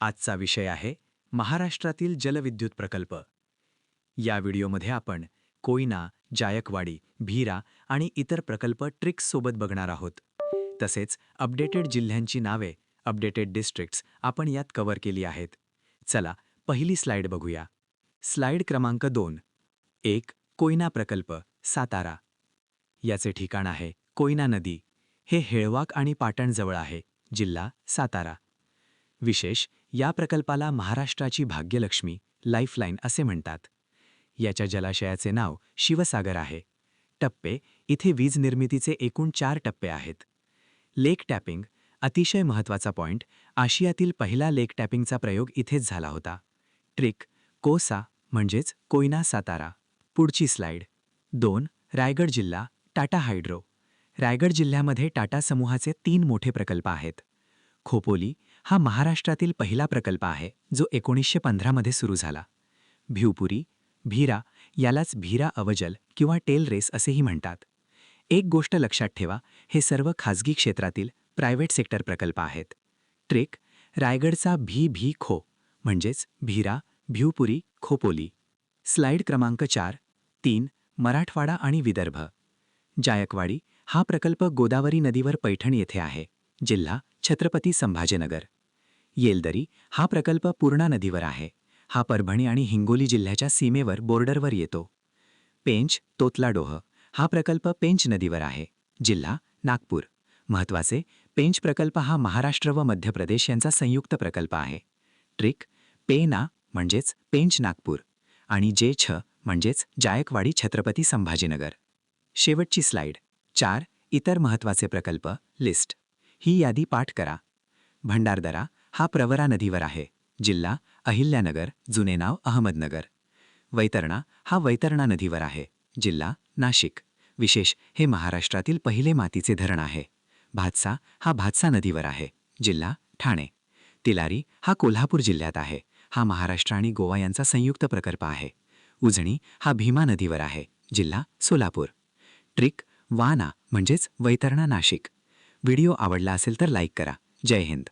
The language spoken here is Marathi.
आजचा विषय आहे महाराष्ट्रातील जलविद्युत प्रकल्प. या व्हिडिओमध्ये आपण कोयना जायकवाडी भीरा आणि इतर प्रकल्प ट्रिक्ससोबत बघणार आहोत. तसेच अपडेटेड जिल्ह्यांची नावे अपडेटेड डिस्ट्रिक्ट्स आपण यात कव्हर केली आहेत. चला पहिली स्लाईड बघूया. स्लाईड क्रमांक दोन. एक कोयना प्रकल्प सातारा. याचे ठिकाण आहे कोयना नदी. हे हेळवाक आणि पाटणजवळ आहे जिल्हा सातारा. विशेष या प्रकल्पाला महाराष्ट्राची भाग्यलक्ष्मी लाईफलाईन असे म्हणतात. याच्या जलाशयाचे नाव शिवसागर आहे. टप्पे इथे वीज निर्मितीचे एकूण चार टप्पे आहेत. लेक टॅपिंग अतिशय महत्त्वाचा पॉइंट आशियातील पहिला लेक टॅपिंगचा प्रयोग इथेच झाला होता. ट्रिक कोसा म्हणजेच कोयना सातारा. पुढची स्लाइड. दोन रायगड जिल्हा टाटा हायड्रो. रायगड जिल्ह्यामध्ये टाटा समूहाचे तीन मोठे प्रकल्प आहेत. खोपोली हा महाराष्ट्रातील पहिला प्रकल्प आहे जो एकोणीसशे पंधरामध्ये सुरू झाला. भिवपुरी भीरा यालाच भीरा अवजल किंवा टेल रेस असेही म्हणतात. एक गोष्ट लक्षात ठेवा हे सर्व खाजगी क्षेत्रातील प्रायव्हेट सेक्टर प्रकल्प आहेत. ट्रेक रायगडचा भी भी खो म्हणजेच भीरा भिवपुरी खोपोली. स्लाइड क्रमांक चार तीन मराठवाडा आणि विदर्भ. जायकवाडी हा प्रकल्प गोदावरी नदीवर पैठण येथे आहे. जिल्हा छत्रपती संभाजीनगर. येलदरी हा प्रकल्प पूर्णा नदीवर आहे. हा परभणी आणि हिंगोली जिल्ह्याच्या सीमेवर बोर्डरवर येतो. पेंच तोतलाडोह हा प्रकल्प पेंच नदीवर आहे. जिल्हा नागपूर. महत्त्वाचे पेंच प्रकल्प हा महाराष्ट्र व मध्य प्रदेश यांचा संयुक्त प्रकल्प आहे. ट्रिक पेना म्हणजेच पेंच नागपूर आणि जे छ म्हणजेच जायकवाडी छत्रपती संभाजीनगर. शेवटची स्लाइड. चार इतर महत्त्वाचे प्रकल्प लिस्ट. ही यादी पाठ करा. भंडारदरा हा प्रवरा नदीवर आहे. जिल्हा अहिल्यानगर जुने नाव अहमदनगर. वैतरणा हा वैतरणा नदीवर आहे. जिल्हा नाशिक. विशेष हे महाराष्ट्रातील पहिले मातीचे धरण आहे. भातसा हा भातसा नदीवर आहे. जिल्हा ठाणे. तिलारी हा कोल्हापूर जिल्ह्यात आहे. हा महाराष्ट्र आणि गोवा यांचा संयुक्त प्रकल्प आहे. उजणी हा भीमा नदीवर आहे. जिल्हा सोलापूर. ट्रिक वाना म्हणजेच वैतरणा नाशिक. व्हिडिओ आवडला असेल तर लाईक करा. जय हिंद.